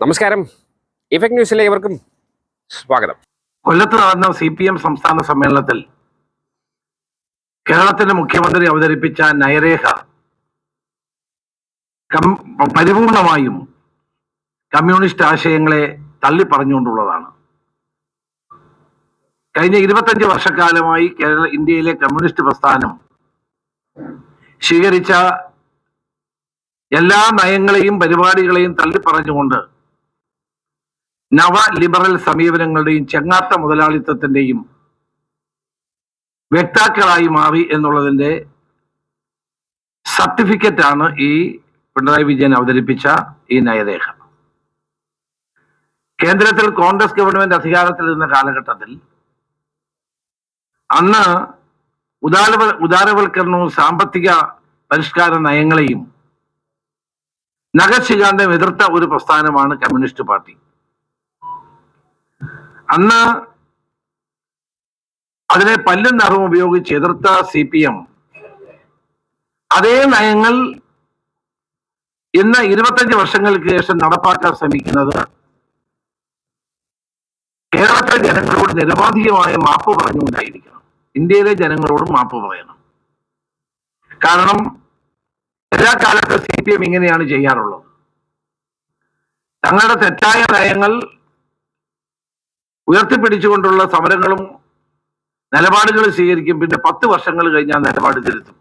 നമസ്കാരം. ഇഫക്ട് ന്യൂസിലെ ഇവർക്കും സ്വാഗതം. കൊല്ലത്ത് നടന്ന സി പി എം സംസ്ഥാന സമ്മേളനത്തിൽ കേരളത്തിന്റെ മുഖ്യമന്ത്രി അവതരിപ്പിച്ച നയരേഖ പരിപൂർണമായും കമ്മ്യൂണിസ്റ്റ് ആശയങ്ങളെ തള്ളിപ്പറഞ്ഞുകൊണ്ടുള്ളതാണ്. കഴിഞ്ഞ ഇരുപത്തഞ്ച് വർഷക്കാലമായി കേരള ഇന്ത്യയിലെ കമ്മ്യൂണിസ്റ്റ് പ്രസ്ഥാനം സ്വീകരിച്ച എല്ലാ നയങ്ങളെയും പരിപാടികളെയും തള്ളിപ്പറഞ്ഞുകൊണ്ട് നവ ലിബറൽ സമീപനങ്ങളുടെയും ചെങ്ങാത്ത മുതലാളിത്തത്തിന്റെയും വ്യക്താക്കളായി മാറി എന്നുള്ളതിന്റെ സർട്ടിഫിക്കറ്റ് ആണ് ഈ പിണറായി വിജയൻ അവതരിപ്പിച്ച ഈ നയരേഖ. കേന്ദ്രത്തിൽ കോൺഗ്രസ് ഗവൺമെന്റ് അധികാരത്തിൽ ഇരുന്ന കാലഘട്ടത്തിൽ അന്ന് ഉദാരവ ഉദാരവൽക്കരണവും സാമ്പത്തിക പരിഷ്കാര നയങ്ങളെയും നഗശ്രീകാന്തം എതിർത്ത ഒരു പ്രസ്ഥാനമാണ് കമ്മ്യൂണിസ്റ്റ് പാർട്ടി. അന്ന് അതിനെ പല്ലും നിറവും ഉപയോഗിച്ച് എതിർത്ത സി പി എം അതേ നയങ്ങൾ ഇന്ന് ഇരുപത്തഞ്ച് വർഷങ്ങൾക്ക് ശേഷം നടപ്പാക്കാൻ ശ്രമിക്കുന്നത് കേരളത്തിലെ ജനങ്ങളോട് നിരവധികമായ മാപ്പ് പറഞ്ഞുകൊണ്ടായിരിക്കണം. ഇന്ത്യയിലെ ജനങ്ങളോട് മാപ്പ് പറയണം. കാരണം എല്ലാ കാലത്തും സി പി എം ഇങ്ങനെയാണ് ചെയ്യാറുള്ളത്. തങ്ങളുടെ തെറ്റായ നയങ്ങൾ ഉയർത്തിപ്പിടിച്ചുകൊണ്ടുള്ള സമരങ്ങളും നിലപാടുകൾ സ്വീകരിക്കും. പിന്നെ പത്ത് വർഷങ്ങൾ കഴിഞ്ഞാൽ നിലപാട് തിരുത്തും.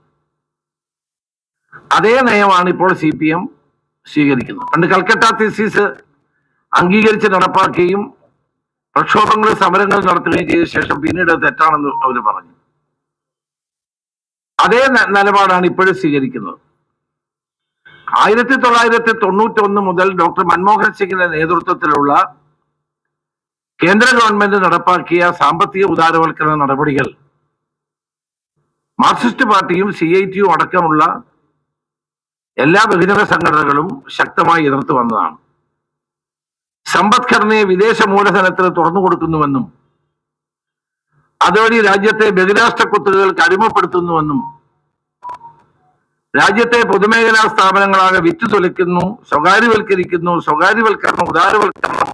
അതേ നയമാണ് ഇപ്പോൾ സി പി എം സ്വീകരിക്കുന്നത്. പണ്ട് കൽക്കട്ട തീസീസ് അംഗീകരിച്ച് നടപ്പാക്കുകയും പ്രക്ഷോഭങ്ങൾ സമരങ്ങൾ നടത്തുകയും ചെയ്ത ശേഷം പിന്നീട് തെറ്റാണെന്ന് അവർ പറഞ്ഞു. അതേ നിലപാടാണ് ഇപ്പോഴും സ്വീകരിക്കുന്നത്. ആയിരത്തി തൊള്ളായിരത്തി തൊണ്ണൂറ്റി ഒന്ന് മുതൽ ഡോക്ടർ മൻമോഹൻ സിംഗിന്റെ നേതൃത്വത്തിലുള്ള കേന്ദ്ര ഗവൺമെന്റ് നടപ്പാക്കിയ സാമ്പത്തിക ഉദാരവൽക്കരണ നടപടികൾ മാർക്സിസ്റ്റ് പാർട്ടിയും സി ഐ ടിയും അടക്കമുള്ള എല്ലാ ബഹുജന സംഘടനകളും ശക്തമായി എതിർത്തു വന്നതാണ്. സമ്പദ്ഘടനയെ വിദേശ മൂലധനത്തിന് തുറന്നു കൊടുക്കുന്നുവെന്നും അതുവഴി രാജ്യത്തെ ബഹിരാഷ്ട്ര കുത്തകകൾക്ക് അടിമപ്പെടുത്തുന്നുവെന്നും രാജ്യത്തെ പൊതുമേഖലാ സ്ഥാപനങ്ങളാകെ വിറ്റു തൊലിക്കുന്നു സ്വകാര്യവൽക്കരിക്കുന്നു സ്വകാര്യവൽക്കരണം ഉദാരവൽക്കരണം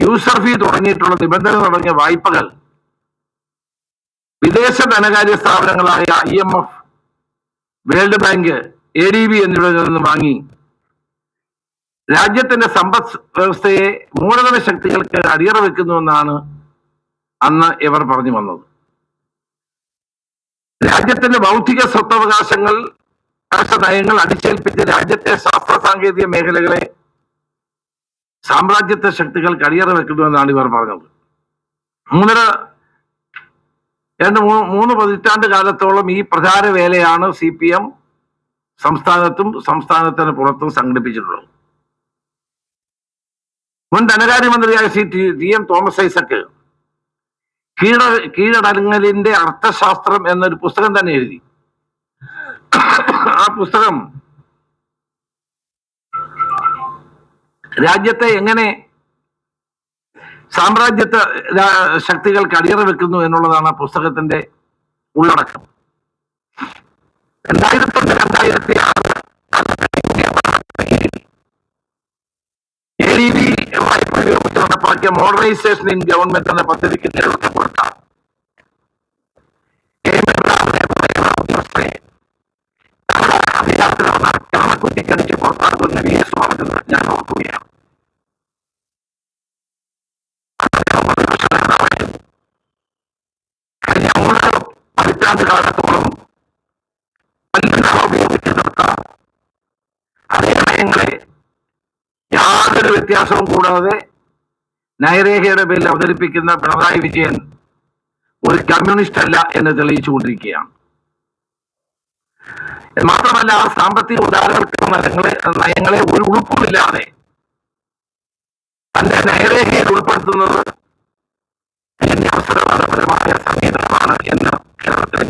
യൂസർ ഫീ തുടങ്ങിയിട്ടുള്ള നിബന്ധന തുടങ്ങിയ വായ്പകൾ വിദേശ ധനകാര്യ സ്ഥാപനങ്ങളായ I M F world bank A D B എന്നിവയിൽ നിന്ന് വാങ്ങി. രാജ്യത്തിന്റെ സമ്പദ് വ്യവസ്ഥയെ മൂലധന ശക്തികൾക്ക് അടിയറ വെക്കുന്നുവെന്നാണ് അന്ന് ഇവർ പറഞ്ഞു വന്നത്. രാജ്യത്തിന്റെ ബൗദ്ധിക സ്വത്തവകാശങ്ങൾ നയങ്ങൾ അടിച്ചേൽപ്പിച്ച് രാജ്യത്തെ ശാസ്ത്ര സാങ്കേതിക മേഖലകളെ സാമ്രാജ്യത്വ ശക്തികൾ കടിയറ വെക്കുന്നുവെന്നാണ് ഇവർ പറഞ്ഞത്. മൂന്നര രണ്ട് മൂന്ന് പതിറ്റാണ്ട് കാലത്തോളം ഈ പ്രചാര വേലയാണ് സി പി എം സംസ്ഥാനത്തും സംസ്ഥാനത്തിന് പുറത്തും സംഘടിപ്പിച്ചിട്ടുള്ളത്. മുൻ ധനകാര്യമന്ത്രിയായ C T M Thomas Isaac കീഴ കീഴടങ്ങലിന്റെ അർത്ഥശാസ്ത്രം എന്നൊരു പുസ്തകം തന്നെ എഴുതി. ആ പുസ്തകം രാജ്യത്തെ എങ്ങനെ സാമ്രാജ്യത്വ ശക്തികൾ അടിയറ വെക്കുന്നു എന്നുള്ളതാണ് ആ പുസ്തകത്തിന്റെ ഉള്ളടക്കം രണ്ടായിരത്തി ഒന്ന് രണ്ടായിരത്തി ആറ് നടപ്പാക്കിയ മോഡറൈസേഷൻ ഇൻ ഗവൺമെന്റ് എന്ന പദ്ധതിക്ക് നേതൃത്വം കൊടുത്ത വന്നാൽ കണക്കുറ്റി കടിച്ച് പുറത്താക്കുന്ന വി എസ് ഞാൻ ഓർക്കുകയാണ് അദ്ദേഹം പ്രതിപക്ഷ നേതാവായിരുന്നു. കഴിഞ്ഞ മൂന്ന് പതിറ്റാണ്ട് കാലത്തോളം ഉപയോഗിച്ച് നിർത്താം അതേ യാതൊരു വ്യത്യാസവും കൂടാതെ നയരേഖയുടെ പേരിൽ അവതരിപ്പിക്കുന്ന പിണറായി വിജയൻ ഒരു കമ്മ്യൂണിസ്റ്റ് അല്ല എന്ന് തെളിയിച്ചുകൊണ്ടിരിക്കുകയാണ്. മാത്രമല്ല ആ സാമ്പത്തിക ഉദാരവൽക്കരണ നയങ്ങളെ ഒരു ഉൾപ്പുമില്ലാതെ തന്റെ നയരേഖയിൽ ഉൾപ്പെടുത്തുന്നത് അവസരവാദപരമായ സമീപനമാണ് എന്ന് കേരളത്തിലെ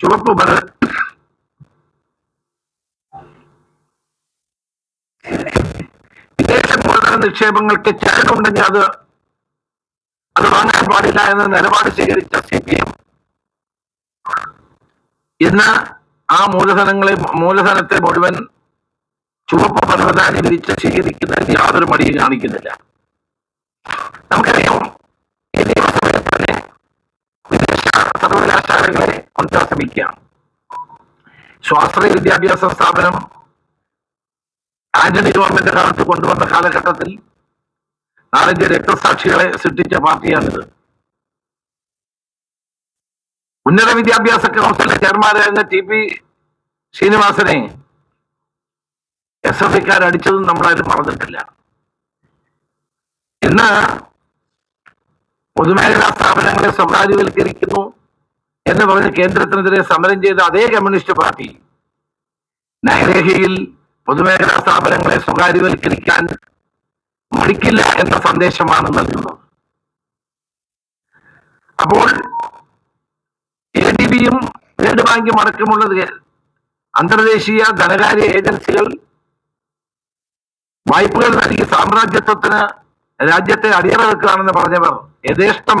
ചുവപ്പ് മൂലധന നിക്ഷേപങ്ങൾക്ക് ചരക്കുണ്ടെങ്കിൽ അത് അത് വാങ്ങാൻ പാടില്ല എന്ന നിലപാട് സ്വീകരിച്ച സി പി എം ഇന്ന് ആ മൂലധനങ്ങളെ മൂലധനത്തെ മുഴുവൻ ചുവപ്പ് പരവതാനി വിരിച്ച് സ്വീകരിക്കുന്നതിന് യാതൊരു മടിയും കാണിക്കുന്നില്ല. നമുക്കറിയാം. ഈ നിയമസഭയിൽ തന്നെ വിദേശ സർവകലാശാലകളെ കൊണ്ടുവരാൻ ശ്രമിക്കാം സ്വാശ്രയ വിദ്യാഭ്യാസ സ്ഥാപനം ആന്റണി ഗവൺമെന്റ് കാലത്ത് കൊണ്ടുവന്ന കാലഘട്ടത്തിൽ നാലഞ്ച് രക്തസാക്ഷികളെ സൃഷ്ടിച്ച പാർട്ടിയാണിത്. ഉന്നത വിദ്യാഭ്യാസ കൗൺസിലിലെ ചെയർമാനായിരുന്ന ടി പി ശ്രീനിവാസനെ എസ് എഫ് അടിച്ചതും നമ്മളാരും മറന്നിട്ടില്ല. ഇന്ന് പൊതുമേഖലാ സ്ഥാപനങ്ങളെ സ്വകാര്യവൽക്കരിക്കുന്നു എന്ന് പറഞ്ഞ് കേന്ദ്രത്തിനെതിരെ സമരം ചെയ്ത അതേ കമ്മ്യൂണിസ്റ്റ് പാർട്ടി നൈരേഖയിൽ പൊതുമേഖലാ സ്ഥാപനങ്ങളെ സ്വകാര്യവൽക്കരിക്കാൻ മടിക്കില്ല എന്ന സന്ദേശമാണ് നൽകുന്നത്. അപ്പോൾ എ ഡി ബിയും വേൾഡ് ബാങ്കും അടക്കമുള്ളത് അന്തർദേശീയ ധനകാര്യ ഏജൻസികൾ വായ്പകൾ നൽകി സാമ്രാജ്യത്വത്തിന് രാജ്യത്തെ അടിയറ വെക്കുകയാണെന്ന് പറഞ്ഞവർ യഥേഷ്ടം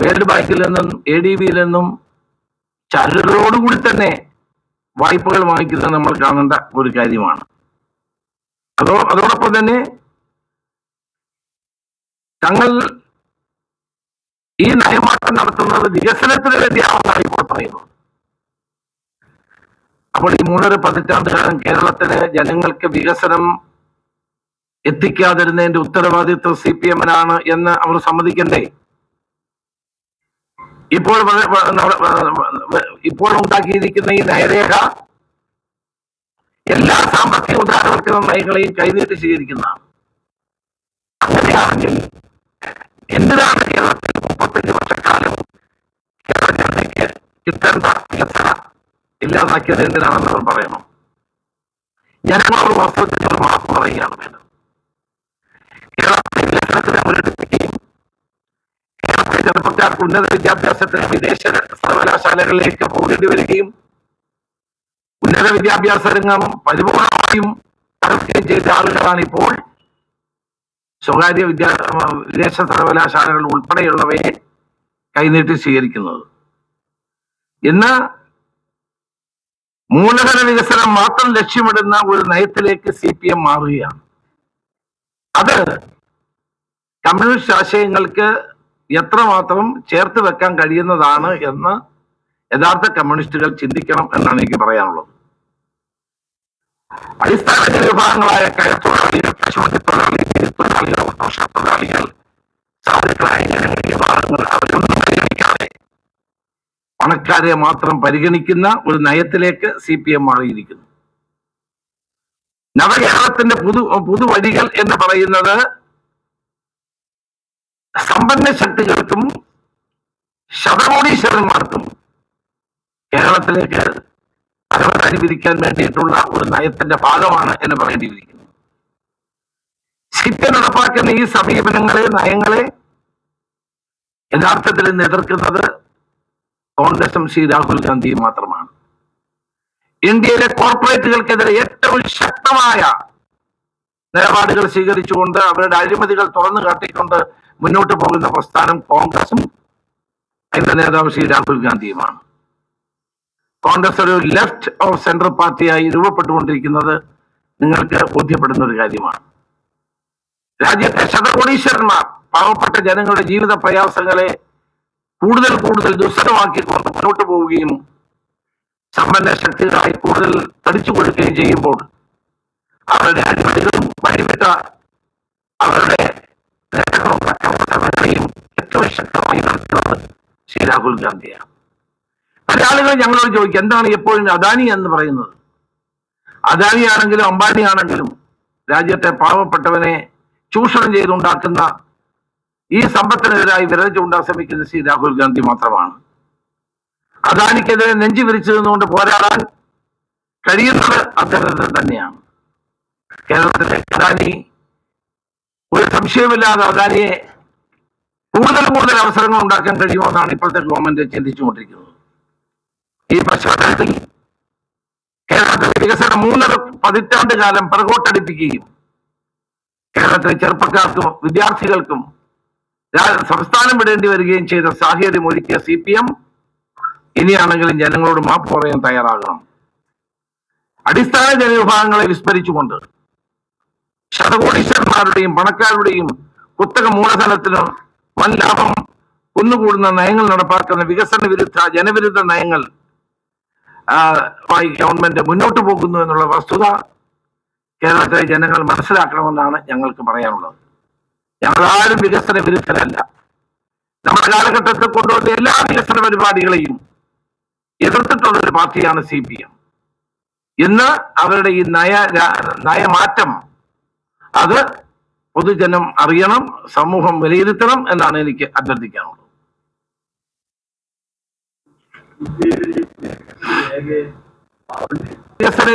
വേൾഡ് ബാങ്കിൽ നിന്നും എ ഡി ബിയിൽ നിന്നും ചരടുകളോടുകൂടി തന്നെ വായ്പകൾ വാങ്ങിക്കുന്നത് നമ്മൾ കാണേണ്ട ഒരു കാര്യമാണ്. അതോ അതോടൊപ്പം തന്നെ തങ്ങൾ ഈ നയമാറ്റം നടത്തുന്നത് വികസനത്തിന് വേണ്ടിയാണെന്നാണ് ഇപ്പോൾ പറയുന്നത് അപ്പോൾ ഈ മൂന്നര പതിറ്റാണ്ട് കാലം കേരളത്തിലെ ജനങ്ങൾക്ക് വികസനം എത്തിക്കാതിരുന്നതിന്റെ ഉത്തരവാദിത്വം സി പി എമ്മിനാണ് എന്ന് അവർ സമ്മതിക്കണ്ടേ? ഇപ്പോൾ ഇപ്പോൾ ഉണ്ടാക്കിയിരിക്കുന്ന ഈ നയരേഖ എല്ലാ സാമ്പത്തിക ഉദാഹരണ നയങ്ങളെയും കൈനീട്ടി സ്വീകരിക്കുന്നതാണ്. അങ്ങനെയാണെങ്കിൽ എന്തിനാണ് കേരളത്തിൽ മുപ്പത്തഞ്ച് വർഷക്കാലം കേരള ജനതയ്ക്ക് കിട്ടേണ്ട വികസന ഇല്ലാതാക്കിയത് എന്തിനാണെന്ന് അവർ പറയണം. ഞാൻ ഒരു മാപ്പ് പറയുകയാണ് വേണ്ടത് കേരളത്തിലെ വികസനത്തിനെ മുരടിപ്പിക്കുകയും കേരളത്തിലെ ചെറുപ്പക്കാർക്ക് ഉന്നത വിദ്യാഭ്യാസത്തിന് വിദേശ സർവകലാശാലകളിലേക്ക് പോകേണ്ടി വരികയും ഉന്നത വിദ്യാഭ്യാസ രംഗം പരിപൂർണമായും തകർക്കുകയും ചെയ്ത ആളുകളാണ് ഇപ്പോൾ സ്വകാര്യ വിദ്യാ വിദേശ സർവകലാശാലകൾ ഉൾപ്പെടെയുള്ളവയെ കൈനീട്ടി സ്വീകരിക്കുന്നത്. ഇന്ന് മൂലധന വികസനം മാത്രം ലക്ഷ്യമിടുന്ന ഒരു നയത്തിലേക്ക് സി പി എം മാറുകയാണ്. അത് കമ്മ്യൂണിസ്റ്റ് ആശയങ്ങൾക്ക് എത്രമാത്രം ചേർത്ത് വെക്കാൻ കഴിയുന്നതാണ് എന്ന് യഥാർത്ഥ കമ്മ്യൂണിസ്റ്റുകൾ ചിന്തിക്കണം എന്നാണ് എനിക്ക് പറയാനുള്ളത്. അടിസ്ഥാന വിഭാഗങ്ങളായ കയത്തൊഴിലാളികൾ പണക്കാരെ മാത്രം പരിഗണിക്കുന്ന ഒരു നയത്തിലേക്ക് സി പി എം മാറിയിരിക്കുന്നു. നവകേരളത്തിന്റെ പുതു പുതുവഴികൾ എന്ന് പറയുന്നത് സമ്പന്ന ശക്തികൾക്കും ശതകോടീശ്വരന്മാർക്കും കേരളത്തിലേക്ക് പരവതാനി അനുവദിക്കാൻ വേണ്ടിയിട്ടുള്ള ഒരു നയത്തിന്റെ ഭാഗമാണ് എന്ന് പറയേണ്ടിയിരിക്കുന്നു. സി നടപ്പാക്കുന്ന ഈ സമീപനങ്ങളെ നയങ്ങളെ യഥാർത്ഥത്തിൽ ഇന്ന് എതിർക്കുന്നത് കോൺഗ്രസും ശ്രീ രാഹുൽ ഗാന്ധിയും മാത്രമാണ്. ഇന്ത്യയിലെ കോർപ്പറേറ്റുകൾക്കെതിരെ ഏറ്റവും ശക്തമായ നിലപാടുകൾ സ്വീകരിച്ചുകൊണ്ട് അവരുടെ അഴിമതികൾ തുറന്നു കാട്ടിക്കൊണ്ട് മുന്നോട്ട് പോകുന്ന പ്രസ്ഥാനം കോൺഗ്രസും അതിന്റെ നേതാവ് ശ്രീ രാഹുൽ ഗാന്ധിയുമാണ്. കോൺഗ്രസ് ഒരു ലെഫ്റ്റ് ഓഫ് സെൻട്രൽ പാർട്ടിയായി രൂപപ്പെട്ടുകൊണ്ടിരിക്കുന്നത് നിങ്ങൾക്ക് ബോധ്യപ്പെടുന്ന ഒരു കാര്യമാണ്. രാജ്യത്തെ ശതകോടീശ്വരന്മാർ പാവപ്പെട്ട ജനങ്ങളുടെ ജീവിത പ്രയാസങ്ങളെ കൂടുതൽ കൂടുതൽ ദുസ്സരമാക്കിക്കൊണ്ട് മുന്നോട്ട് പോവുകയും സമ്പന്ന ശക്തികളായി കൂടുതൽ തടിച്ചു കൊടുക്കുകയും ചെയ്യുമ്പോൾ അവരുടെ അഴിമതികളും അവരുടെ നേട്ടങ്ങളും അക്രമസമരങ്ങളെയും ഏറ്റവും ശക്തമായി നടത്തുന്നത് ശ്രീ രാഹുൽ ഗാന്ധിയാണ്. പല ആളുകൾ ഞങ്ങളോട് ചോദിക്കും എന്താണ് എപ്പോഴും അദാനി എന്ന് പറയുന്നത്? അദാനി ആണെങ്കിലും അംബാനി ആണെങ്കിലും രാജ്യത്തെ പാവപ്പെട്ടവനെ ചൂഷണം ചെയ്തുണ്ടാക്കുന്ന ഈ സമ്പത്തിനെതിരായി വിരൽ ചൂണ്ടാൻ ശ്രമിക്കുന്ന ശ്രീ രാഹുൽ ഗാന്ധി മാത്രമാണ്. അദാനിക്കെതിരെ നെഞ്ചു വിരിച്ചു നിന്നുകൊണ്ട് പോരാടാൻ കഴിയുന്നത് അദ്ദേഹത്തിന് തന്നെയാണ്. കേരളത്തിലെ അദാനി ഒരു സംശയമില്ലാതെ അദാനിയെ കൂടുതൽ കൂടുതൽ അവസരങ്ങൾ ഉണ്ടാക്കാൻ കഴിയുമോ എന്നാണ് ഇപ്പോഴത്തെ ഗവൺമെന്റ് ചിന്തിച്ചുകൊണ്ടിരിക്കുന്നത്. ഈ പശ്ചാത്തലത്തിൽ കേരളത്തിലെ വികസനം മൂന്നര പതിറ്റാണ്ട് കാലം പിറകോട്ടടിപ്പിക്കുകയും കേരളത്തിലെ ചെറുപ്പക്കാർക്കും വിദ്യാർത്ഥികൾക്കും സംസ്ഥാനം വിടേണ്ടി വരികയും ചെയ്ത സാഹചര്യം ഒരുക്കിയ സി പി എം ഇനിയാണെങ്കിലും ജനങ്ങളോട് മാപ്പ് പറയാൻ തയ്യാറാകണം. അടിസ്ഥാന ജനവിഭാഗങ്ങളെ വിസ്മരിച്ചുകൊണ്ട് ശതകോടീശ്വരന്മാരുടെയും പണക്കാരുടെയും കുത്തക മൂലധനത്തിനും വൻ ലാഭം കുന്നുകൂടുന്ന നയങ്ങൾ നടപ്പാക്കുന്ന വികസന വിരുദ്ധ ജനവിരുദ്ധ നയങ്ങൾ ആയി ഗവൺമെന്റ് മുന്നോട്ട് പോകുന്നു എന്നുള്ള വസ്തുത കേരളത്തിലെ ജനങ്ങൾ മനസ്സിലാക്കണമെന്നാണ് ഞങ്ങൾക്ക് പറയാനുള്ളത്. ഞങ്ങളാരും വികസന വിരുദ്ധരല്ല. നമ്മുടെ കാലഘട്ടത്തിൽ കൊണ്ടുവന്ന എല്ലാ വികസന പരിപാടികളെയും എതിർത്തിട്ടുള്ള ഒരു പാർട്ടിയാണ് സി പി എം. ഇന്ന് അവരുടെ ഈ നയ നയമാറ്റം അത് പൊതുജനം അറിയണം സമൂഹം വിലയിരുത്തണം എന്നാണ് എനിക്ക് അഭ്യർത്ഥിക്കാനുള്ളത്.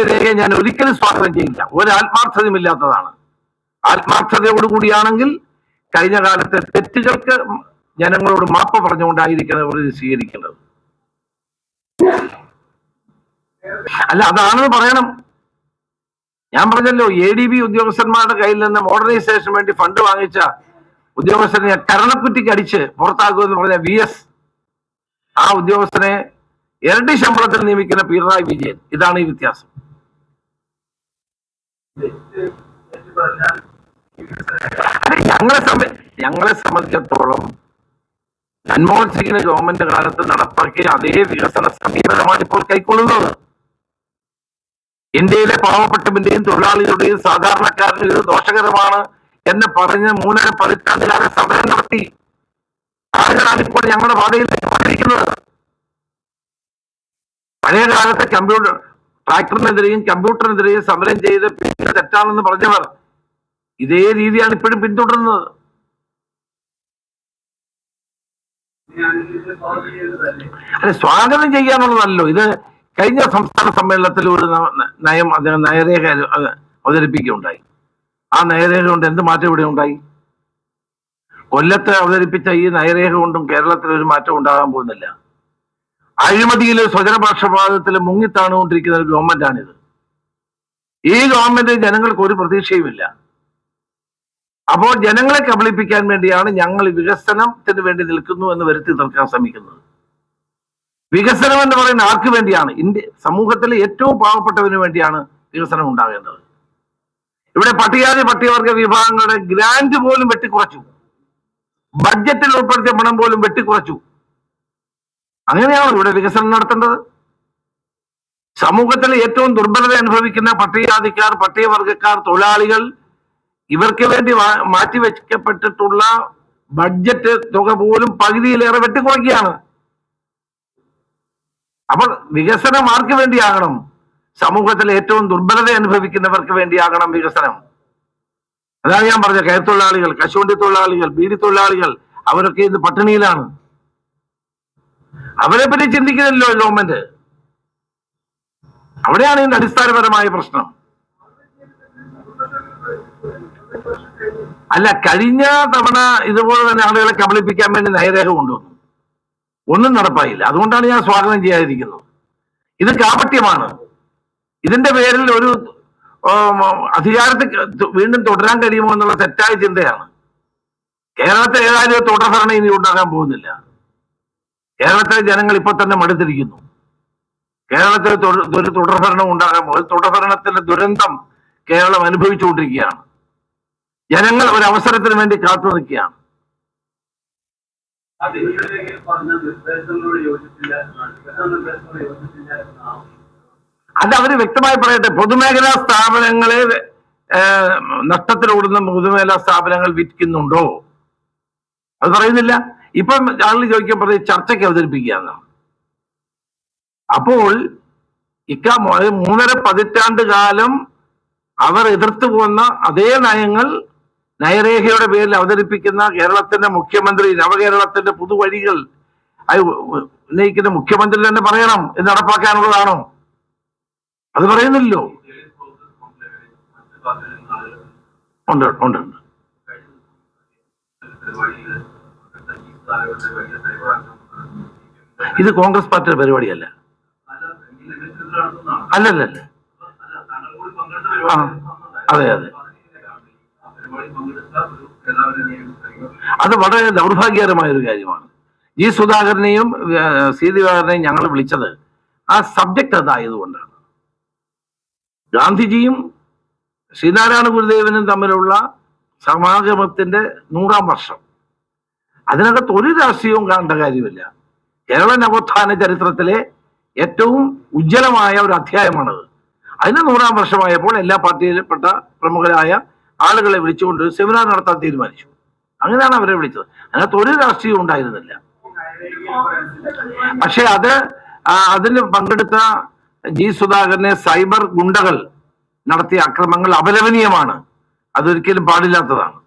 രേഖയെ ഞാൻ ഒരിക്കലും സ്വാഗതം ചെയ്യില്ല. ഒരു ആത്മാർത്ഥതയുമില്ലാത്തതാണ്. ആത്മാർത്ഥതയോടുകൂടിയാണെങ്കിൽ കഴിഞ്ഞ കാലത്തെ തെറ്റുകൾക്ക് ജനങ്ങളോട് മാപ്പ് പറഞ്ഞുകൊണ്ടായിരിക്കണം അവർ സ്വീകരിക്കേണ്ടത്. അല്ല അതാണെന്ന് പറയണം. ഞാൻ പറഞ്ഞല്ലോ എ ഡി ബി ഉദ്യോഗസ്ഥന്മാരുടെ കയ്യിൽ നിന്ന് മോഡേണൈസേഷന് വേണ്ടി ഫണ്ട് വാങ്ങിച്ച ഉദ്യോഗസ്ഥനെ കരണക്കുറ്റിക്ക് അടിച്ച് പുറത്താക്കുമെന്ന് പറഞ്ഞ വി എസ് ആ ഉദ്യോഗസ്ഥനെ ഇരട്ടി ശമ്പളത്തിൽ നിയമിക്കുന്ന പിണറായി വിജയൻ. ഇതാണ് ഈ വ്യത്യാസം. ഞങ്ങളെ സംബ- ഞങ്ങളെ സംബന്ധിച്ചിടത്തോളം മൻമോഹൻ സിംഗിന്റെ ഗവൺമെന്റ് കാലത്ത് നടപ്പാക്കിയ അതേ വികസന സമീപനമാണ് ഇപ്പോൾ കൈക്കൊള്ളുന്നത്. ഇന്ത്യയിലെ പാവപ്പെട്ടവന്റെയും തൊഴിലാളികളുടെയും സാധാരണക്കാരനും ഇത് ദോഷകരമാണ് എന്ന് പറഞ്ഞ് മൂന്നര പതിറ്റാണ്ടിലാകെ സമരം നടത്തി. ആളുകളാണ് ഇപ്പോൾ ഞങ്ങളുടെ പാതയിലേക്ക് വന്നിരിക്കുന്നത് പഴയ കാലത്തെ കമ്പ്യൂട്ടർ ട്രാക്ടറിനെതിരെയും കമ്പ്യൂട്ടറിനെതിരെയും സമരം ചെയ്ത് പിന്നെ തെറ്റാണെന്ന് പറഞ്ഞവർ ഇതേ രീതിയാണ് ഇപ്പോഴും പിന്തുടരുന്നത്. അല്ല സ്വാഗതം ചെയ്യാനുള്ളതല്ലോ. ഇത് കഴിഞ്ഞ സംസ്ഥാന സമ്മേളനത്തിൽ ഒരു നയം അദ്ദേഹം നയരേഖ അവതരിപ്പിക്കുകയുണ്ടായി. ആ നയരേഖ കൊണ്ട് എന്ത് മാറ്റം ഇവിടെ ഉണ്ടായി? കൊല്ലത്ത് അവതരിപ്പിച്ച ഈ നയരേഖ കൊണ്ടും കേരളത്തിൽ ഒരു മാറ്റം ഉണ്ടാകാൻ പോകുന്നില്ല. അഴിമതിയിലെ സ്വജനപക്ഷപാതത്തിൽ മുങ്ങിത്താണുകൊണ്ടിരിക്കുന്ന ഒരു ഗവൺമെന്റാണിത്. ഈ ഗവൺമെന്റ് ജനങ്ങൾക്ക് ഒരു പ്രതീക്ഷയുമില്ല. അപ്പോൾ ജനങ്ങളെ കബളിപ്പിക്കാൻ വേണ്ടിയാണ് ഞങ്ങൾ വികസനത്തിന് വേണ്ടി നിൽക്കുന്നു എന്ന് വരുത്തി തീർക്കാൻ ശ്രമിക്കുന്നത്. വികസനം എന്ന് പറയുന്ന ആർക്ക് വേണ്ടിയാണ്? ഇന്ത്യ സമൂഹത്തിലെ ഏറ്റവും പാവപ്പെട്ടവന് വേണ്ടിയാണ് വികസനം ഉണ്ടാകേണ്ടത്. ഇവിടെ പട്ടികജാതി പട്ടികവർഗ വിഭാഗങ്ങളുടെ ഗ്രാൻഡ് പോലും വെട്ടിക്കുറച്ചു. ബഡ്ജറ്റിൽ ഉൾപ്പെടുത്തിയ പണം പോലും വെട്ടിക്കുറച്ചു. അങ്ങനെയാണോ ഇവിടെ വികസനം നടത്തേണ്ടത്? സമൂഹത്തിൽ ഏറ്റവും ദുർബലത അനുഭവിക്കുന്ന പട്ടികജാതിക്കാർ പട്ടികവർഗക്കാർ തൊഴിലാളികൾ ഇവർക്ക് വേണ്ടി മാറ്റിവെക്കപ്പെട്ടിട്ടുള്ള ബഡ്ജറ്റ് തുക പോലും പകുതിയിലേറെ വെട്ടിക്കുറയ്ക്കുകയാണ്. അപ്പോൾ വികസനം ആർക്ക് വേണ്ടിയാകണം. സമൂഹത്തിൽ ഏറ്റവും ദുർബലത അനുഭവിക്കുന്നവർക്ക് വേണ്ടിയാകണം വികസനം. അതാണ് ഞാൻ പറഞ്ഞ കയർ തൊഴിലാളികൾ കശുവണ്ടി തൊഴിലാളികൾ ബീഡി തൊഴിലാളികൾ അവരൊക്കെ ഇന്ന് പട്ടിണിയിലാണ്. അവരെ പറ്റി ചിന്തിക്കുന്നില്ലല്ലോ ഗവൺമെന്റ് അവിടെയാണ് ഇതിന്റെ അടിസ്ഥാനപരമായ പ്രശ്നം. അല്ല കഴിഞ്ഞ തവണ ഇതുപോലെ തന്നെ ആളുകളെ കബളിപ്പിക്കാൻ വേണ്ടി നയരേഖ കൊണ്ടുവന്നു. ഒന്നും നടപ്പായില്ല. അതുകൊണ്ടാണ് ഞാൻ സ്വാഗതം ചെയ്യാതിരിക്കുന്നത്. ഇത് കാപട്യമാണ് ഇതിന്റെ പേരിൽ ഒരു അധികാരത്തിൽ വീണ്ടും തുടരാൻ കഴിയുമോ എന്നുള്ള തെറ്റായ ചിന്തയാണ്. കേരളത്തെ ഏതായാലും തുടർഭരണ ഇനി ഉണ്ടാകാൻ പോകുന്നില്ല. കേരളത്തിലെ ജനങ്ങൾ ഇപ്പൊ തന്നെ മടുത്തിരിക്കുന്നു. കേരളത്തിൽ ഒരു തുടർഭരണം ഉണ്ടാകാൻ പോകും തുടർഭരണത്തിന്റെ ദുരന്തം കേരളം അനുഭവിച്ചുകൊണ്ടിരിക്കുകയാണ്. ജനങ്ങൾ ഒരു അവസരത്തിന് വേണ്ടി കാത്തു നിൽക്കുകയാണ് അത് അവർ വ്യക്തമായി പറയട്ടെ പൊതുമേഖലാ സ്ഥാപനങ്ങളെ നഷ്ടത്തിലോടുന്ന പൊതുമേഖലാ സ്ഥാപനങ്ങൾ വിൽക്കുന്നുണ്ടോ അത് പറയുന്നില്ല. ഇപ്പം ആളുകൾ ചോദിക്കാൻ പറയും ചർച്ചയ്ക്ക് അവതരിപ്പിക്കുകയാണ്. അപ്പോൾ ഇക്ക മൂന്നര പതിറ്റാണ്ട് കാലം അവർ എതിർത്തു പോന്ന അതേ നയങ്ങൾ നയരേഖയുടെ പേരിൽ അവതരിപ്പിക്കുന്ന കേരളത്തിന്റെ മുഖ്യമന്ത്രി നവകേരളത്തിന്റെ പുതുവഴികൾ ഉന്നയിക്കുന്ന മുഖ്യമന്ത്രി തന്നെ പറയണം എന്ന് നടപ്പാക്കാനുള്ളതാണോ. അത് പറയുന്നില്ലോ ഉണ്ട് ഉണ്ട് ഉണ്ട്. ഇത് കോൺഗ്രസ് പാർട്ടിയുടെ പരിപാടിയല്ല. അല്ലല്ല അതെ അതെ. അത് വളരെ ദൗർഭാഗ്യകരമായ ഒരു കാര്യമാണ്. ജി സുധാകരനെയും സി ദിവാകരനെയും ഞങ്ങൾ വിളിച്ചത് ആ സബ്ജക്ട് അതായതുകൊണ്ടാണ്. ഗാന്ധിജിയും ശ്രീനാരായണ ഗുരുദേവനും തമ്മിലുള്ള സമാഗമത്തിന്റെ നൂറാം വർഷം. അതിനകത്ത് ഒരു രാഷ്ട്രീയവും കാണേണ്ട കാര്യമില്ല. കേരള നവോത്ഥാന ചരിത്രത്തിലെ ഏറ്റവും ഉജ്ജ്വലമായ ഒരു അധ്യായമാണത്. അതിന് നൂറാം വർഷമായപ്പോൾ എല്ലാ പാർട്ടിയിൽപ്പെട്ട പ്രമുഖരായ ആളുകളെ വിളിച്ചുകൊണ്ട് സെമിനാർ നടത്താൻ തീരുമാനിച്ചു. അങ്ങനെയാണ് അവരെ വിളിച്ചത്. അതിനകത്ത് ഒരു രാഷ്ട്രീയം ഉണ്ടായിരുന്നില്ല. പക്ഷെ അത് അതിൽ പങ്കെടുത്ത ജി സുധാകരനെ സൈബർ ഗുണ്ടകൾ നടത്തിയ അക്രമങ്ങൾ അപലപനീയമാണ്. അതൊരിക്കലും പാടില്ലാത്തതാണ്.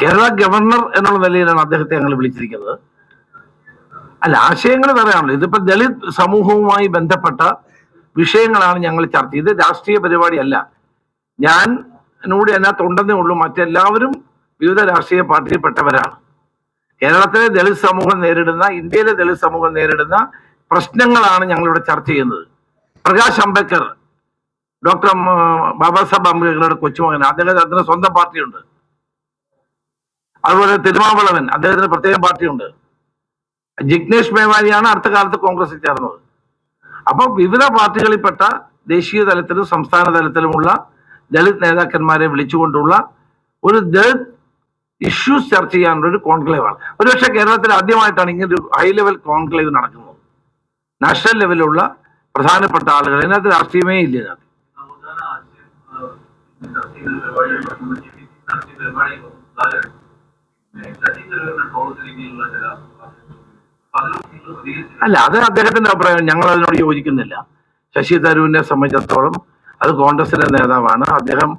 കേരള ഗവർണർ എന്നുള്ള നിലയിലാണ് അദ്ദേഹത്തെ ഞങ്ങൾ വിളിച്ചിരിക്കുന്നത്. അല്ല ആശയങ്ങൾ പറയാണല്ലോ ഇതിപ്പോ ദളിത് സമൂഹവുമായി ബന്ധപ്പെട്ട വിഷയങ്ങളാണ് ഞങ്ങൾ ചർച്ച ചെയ്ത് രാഷ്ട്രീയ പരിപാടിയല്ല. ഞാൻ എന്നോട് അതിനകത്ത് ഉണ്ടെന്നേ ഉള്ളൂ. മറ്റെല്ലാവരും വിവിധ രാഷ്ട്രീയ പാർട്ടിയിൽപ്പെട്ടവരാണ്. കേരളത്തിലെ ദളിത് സമൂഹം നേരിടുന്ന ഇന്ത്യയിലെ ദളിത് സമൂഹം നേരിടുന്ന പ്രശ്നങ്ങളാണ് ഞങ്ങളിവിടെ ചർച്ച ചെയ്യുന്നത്. പ്രകാശ് അംബേദ്കർ ഡോക്ടർ ബാബാ സാഹബ് അംബേദ്കറുടെ കൊച്ചുമകൻ. അദ്ദേഹത്തിന് സ്വന്തം പാർട്ടിയുണ്ട്. അതുപോലെ തിരുമാവളവൻ അദ്ദേഹത്തിന് പ്രത്യേകം പാർട്ടിയുണ്ട്. ജിഗ്നേഷ് മേവാരിയാണ് അടുത്ത കാലത്ത് കോൺഗ്രസിൽ ചേർന്നത്. അപ്പൊ വിവിധ പാർട്ടികളിൽപ്പെട്ട ദേശീയ തലത്തിലും സംസ്ഥാന തലത്തിലുമുള്ള ദളിത് നേതാക്കന്മാരെ വിളിച്ചുകൊണ്ടുള്ള ഒരു ദളിത് ഇഷ്യൂസ് ചർച്ച ചെയ്യാനുള്ള ഒരു കോൺക്ലേവാണ്. ഒരുപക്ഷെ കേരളത്തിൽ ആദ്യമായിട്ടാണ് ഇങ്ങനെ ഒരു ഹൈ ലെവൽ കോൺക്ലേവ് നടക്കുന്നത്. നാഷണൽ ലെവലിലുള്ള പ്രധാനപ്പെട്ട ആളുകൾ. ഇതിനകത്ത് രാഷ്ട്രീയമേ ഇല്ല ഇതിനകത്ത്. അല്ല അത് അദ്ദേഹത്തിന്റെ അഭിപ്രായം. ഞങ്ങൾ അതിനോട് യോജിക്കുന്നില്ല. ശശി തരൂരിനെ സംബന്ധിച്ചിടത്തോളം അത് കോൺഗ്രസിന്റെ നേതാവാണ്. അദ്ദേഹം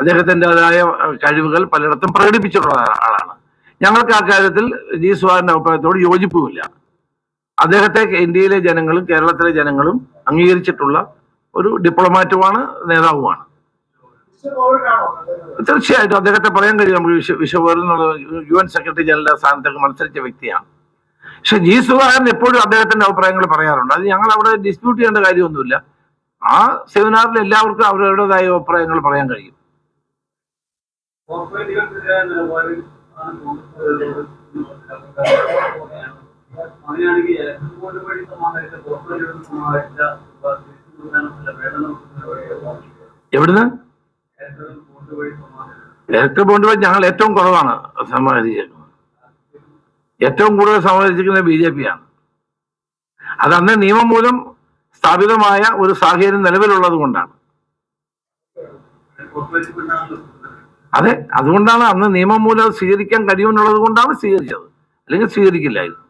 അദ്ദേഹത്തിന്റെതായ കഴിവുകൾ പലയിടത്തും പ്രകടിപ്പിച്ചിട്ടുള്ള ആളാണ്. ഞങ്ങൾക്ക് ആ കാര്യത്തിൽ ജി സുഹാറിന്റെ അഭിപ്രായത്തോട് യോജിപ്പുമില്ല. അദ്ദേഹത്തെ ഇന്ത്യയിലെ ജനങ്ങളും കേരളത്തിലെ ജനങ്ങളും അംഗീകരിച്ചിട്ടുള്ള ഒരു ഡിപ്ലോമാറ്റുമാണ് നേതാവുമാണ്. തീർച്ചയായിട്ടും അദ്ദേഹത്തെ പറയാൻ കഴിയും നമുക്ക് വിശ്വ വിശ്വപൗരൻ എന്നുള്ള യു എൻ സെക്രട്ടറി ജനറൽ സ്ഥാനത്തേക്ക് മത്സരിച്ച വ്യക്തിയാണ്. പക്ഷെ ജി സുധാകരൻ എപ്പോഴും അദ്ദേഹത്തിന്റെ അഭിപ്രായങ്ങൾ പറയാറുണ്ട്. അത് ഞങ്ങൾ അവിടെ ഡിസ്പ്യൂട്ട് ചെയ്യേണ്ട കാര്യമൊന്നുമില്ല. ആ സെമിനാറിൽ എല്ലാവർക്കും അവരവരുടേതായ അഭിപ്രായങ്ങൾ പറയാൻ കഴിയും. കോർപ്പറേറ്റുകൾക്കെതിരായ ആണ് അങ്ങനെയാണെങ്കിൽ ഇലക്ഷൻ ബോർഡ് വഴി സമാഹരിച്ച കോർപ്പറേറ്റുകൾ സമാഹരിച്ച തിരിച്ചുകൊടുക്കാനുള്ള വേതനം എവിടുന്ന്? ഇലക്ട്രിക് ബോണ്ട് വഴി ഞങ്ങൾ ഏറ്റവും കുറവാണ് സമാഹരിച്ചേക്കുന്നത് ഏറ്റവും കൂടുതൽ സമാഹരിച്ചിരിക്കുന്നത് ബി ജെ പി ആണ് അത് അന്ന് നിയമം മൂലം സ്ഥാപിതമായ ഒരു സാഹചര്യം നിലവിലുള്ളത് കൊണ്ടാണ്. അതെ അതുകൊണ്ടാണ് അന്ന് നിയമം മൂലം അത് സ്വീകരിക്കാൻ കഴിയുമെന്നുള്ളത് കൊണ്ടാണ് സ്വീകരിച്ചത്. അല്ലെങ്കിൽ സ്വീകരിക്കില്ലായിരുന്നു.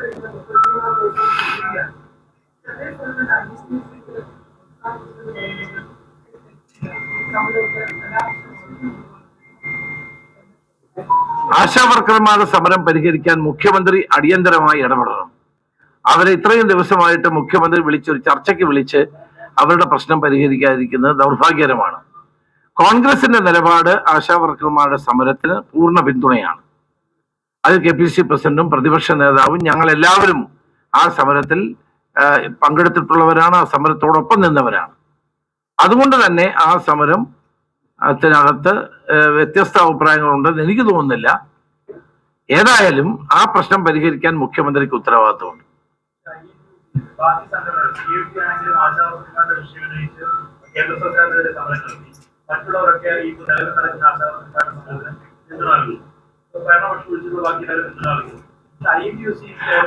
ആശാ വർക്കർമാരുടെ സമരം പരിഹരിക്കാൻ മുഖ്യമന്ത്രി അടിയന്തരമായി ഇടപെടണം. അവരെ ഇത്രയും ദിവസമായിട്ട് മുഖ്യമന്ത്രി വിളിച്ചൊരു ചർച്ചയ്ക്ക് വിളിച്ച് അവരുടെ പ്രശ്നം പരിഹരിക്കാതിരിക്കുന്നത് ദൗർഭാഗ്യകരമാണ്. കോൺഗ്രസിന്റെ നിലപാട് ആശാവർക്കർമാരുടെ സമരത്തിന് പൂർണ പിന്തുണയാണ്. അത് കെ പി സി പ്രസിഡന്റും പ്രതിപക്ഷ നേതാവും ഞങ്ങൾ എല്ലാവരും ആ സമരത്തിൽ പങ്കെടുത്തിട്ടുള്ളവരാണ് ആ സമരത്തോടൊപ്പം നിന്നവരാണ്. അതുകൊണ്ട് തന്നെ ആ സമരം അതിനകത്ത് വ്യത്യസ്ത അഭിപ്രായങ്ങളുണ്ടെന്ന് എനിക്ക് തോന്നുന്നില്ല. ഏതായാലും ആ പ്രശ്നം പരിഹരിക്കാൻ മുഖ്യമന്ത്രിക്ക് ഉത്തരവാദിത്തമുണ്ട് മറ്റുള്ളവരൊക്കെ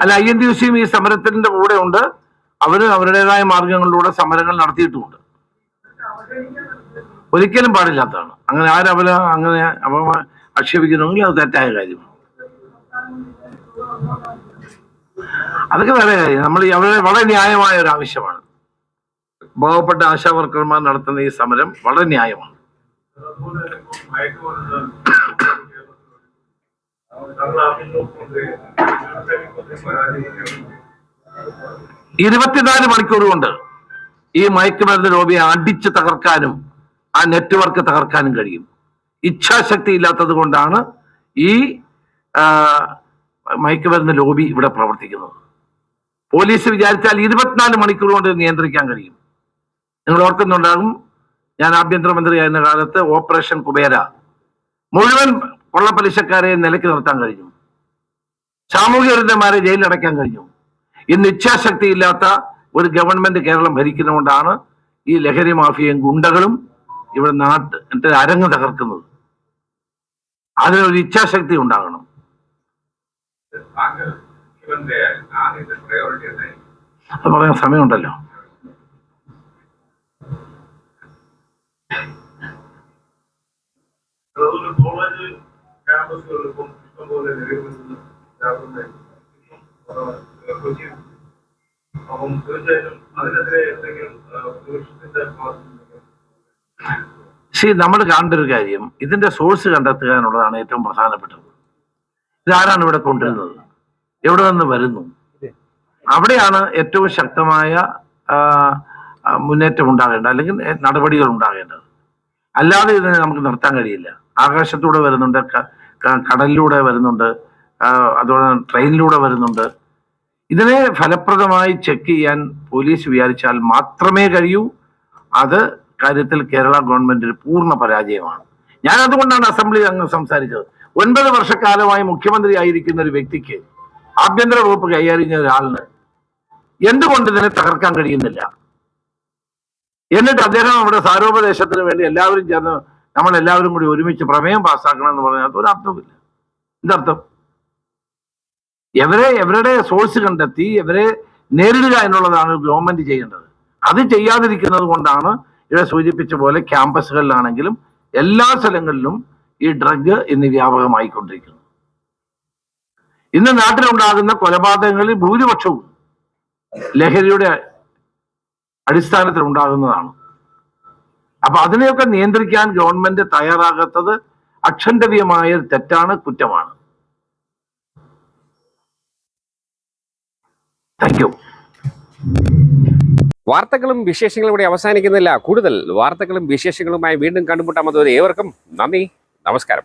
അല്ല ഐ എൻ ടി യു സിയും ഈ സമരത്തിന്റെ കൂടെ ഉണ്ട്. അവർ അവരുടേതായ മാർഗങ്ങളിലൂടെ സമരങ്ങൾ നടത്തിയിട്ടുമുണ്ട്. ഒരിക്കലും പാടില്ലാത്തതാണ്. അങ്ങനെ ആരവല അങ്ങനെ അവ ആക്ഷേപിക്കുന്നുവെങ്കിൽ അത് തെറ്റായ കാര്യമാണ്. അതൊക്കെ വേറെ കാര്യം. നമ്മൾ അവരെ അവരുടെ വളരെ ന്യായമായ ഒരു ആവശ്യമാണ്. പാവപ്പെട്ട ആശാവർക്കർമാർ നടത്തുന്ന ഈ സമരം വളരെ ന്യായമാണ്. ഇരുപത്തിനാല് മണിക്കൂർ കൊണ്ട് ഈ മയക്കുമരുന്ന് ലോബിയെ അടിച്ച് തകർക്കാനും ആ നെറ്റ്വർക്ക് തകർക്കാനും കഴിയും. ഇച്ഛാശക്തി ഇല്ലാത്തത് കൊണ്ടാണ് ഈ മയക്കുമരുന്ന് ലോബി ഇവിടെ പ്രവർത്തിക്കുന്നത്. പോലീസ് വിചാരിച്ചാൽ ഇരുപത്തിനാല് മണിക്കൂർ കൊണ്ട് നിയന്ത്രിക്കാൻ കഴിയും. നിങ്ങൾ ഓർക്കുന്നുണ്ടാകും ഞാൻ ആഭ്യന്തരമന്ത്രിയായിരുന്ന കാലത്ത് ഓപ്പറേഷൻ കുബേര മുഴുവൻ കൊള്ളപ്പലിശക്കാരെ നിലയ്ക്ക് നിർത്താൻ കഴിഞ്ഞു. സാമൂഹ്യ വിരുദ്ധന്മാരെ ജയിലിലടയ്ക്കാൻ കഴിഞ്ഞു. ഇന്ന് ഇച്ഛാശക്തി ഇല്ലാത്ത ഒരു ഗവൺമെന്റ് കേരളം ഭരിക്കുന്നതുകൊണ്ടാണ് ഈ ലഹരി മാഫിയയും ഗുണ്ടകളും ഇവിടെ നാട്ട് അരങ്ങ് തകർക്കുന്നത്. അതിനൊരു ഇച്ഛാശക്തി ഉണ്ടാകണം. അത് പറയാൻ സമയമുണ്ടല്ലോ. കോളേജ് ഇഷ്ടം പോലെ അപ്പം തീർച്ചയായിട്ടും അതിനെതിരെ എന്തെങ്കിലും ശരി നമ്മൾ കാണേണ്ട ഒരു കാര്യം ഇതിന്റെ സോഴ്സ് കണ്ടെത്തുക എന്നുള്ളതാണ് ഏറ്റവും പ്രധാനപ്പെട്ടത്. ഇതാരാണ് ഇവിടെ കൊണ്ടുവരുന്നത്? എവിടെ നിന്ന് വരുന്നു? അവിടെയാണ് ഏറ്റവും ശക്തമായ മുന്നേറ്റം ഉണ്ടാകേണ്ടത് അല്ലെങ്കിൽ നടപടികൾ ഉണ്ടാകേണ്ടത്. അല്ലാതെ ഇതിനെ നമുക്ക് നിർത്താൻ കഴിയില്ല. ആകാശത്തൂടെ വരുന്നുണ്ട് കടലിലൂടെ വരുന്നുണ്ട്. അതുപോലെ ട്രെയിനിലൂടെ വരുന്നുണ്ട്. ഇതിനെ ഫലപ്രദമായി ചെക്ക് ചെയ്യാൻ പോലീസ് വിചാരിച്ചാൽ മാത്രമേ കഴിയൂ. അത് കാര്യത്തിൽ കേരള ഗവൺമെന്റ് ഒരു പൂർണ പരാജയമാണ്. ഞാൻ അതുകൊണ്ടാണ് അസംബ്ലി അങ്ങ് സംസാരിച്ചത്. ഒൻപത് വർഷക്കാലമായി മുഖ്യമന്ത്രി ആയിരിക്കുന്ന ഒരു വ്യക്തിക്ക് ആഭ്യന്തര വകുപ്പ് കൈകാര്യം ഒരാളിന് എന്തുകൊണ്ട് ഇതിനെ തകർക്കാൻ കഴിയുന്നില്ല? എന്നിട്ട് അദ്ദേഹം അവിടെ സാരോപദേശത്തിന് വേണ്ടി എല്ലാവരും ചേർന്ന് നമ്മൾ എല്ലാവരും കൂടി ഒരുമിച്ച് പ്രമേയം പാസ്സാക്കണം എന്ന് പറഞ്ഞാൽ ഒരു അർത്ഥമില്ല എന്തർത്ഥം? എവരെ എവരുടെ സോഴ്സ് കണ്ടെത്തി എവരെ നേരിടുക എന്നുള്ളതാണ് ഗവൺമെന്റ് ചെയ്യേണ്ടത്. അത് ചെയ്യാതിരിക്കുന്നത് കൊണ്ടാണ് ഇവിടെ സൂചിപ്പിച്ച പോലെ ക്യാമ്പസുകളിലാണെങ്കിലും എല്ലാ സ്ഥലങ്ങളിലും ഈ ഡ്രഗ് ഇന്ന് വ്യാപകമായിക്കൊണ്ടിരിക്കുന്നു ഇന്ന് നാട്ടിലുണ്ടാകുന്ന കൊലപാതകങ്ങളിൽ ഭൂരിപക്ഷവും ലഹരിയുടെ അടിസ്ഥാനത്തിൽ ഉണ്ടാകുന്നതാണ് അപ്പൊ അതിനെയൊക്കെ നിയന്ത്രിക്കാൻ ഗവൺമെന്റ് തയ്യാറാകാത്തത് അക്ഷന്തവ്യമായ തെറ്റാണ് കുറ്റമാണ്. താങ്ക് വാർത്തകളും വിശേഷങ്ങളും ഇവിടെ അവസാനിക്കുന്നില്ല. കൂടുതൽ വാർത്തകളും വിശേഷങ്ങളുമായി വീണ്ടും കണ്ടുമുട്ടാമത് ഏവർക്കും നന്ദി. നമസ്കാരം.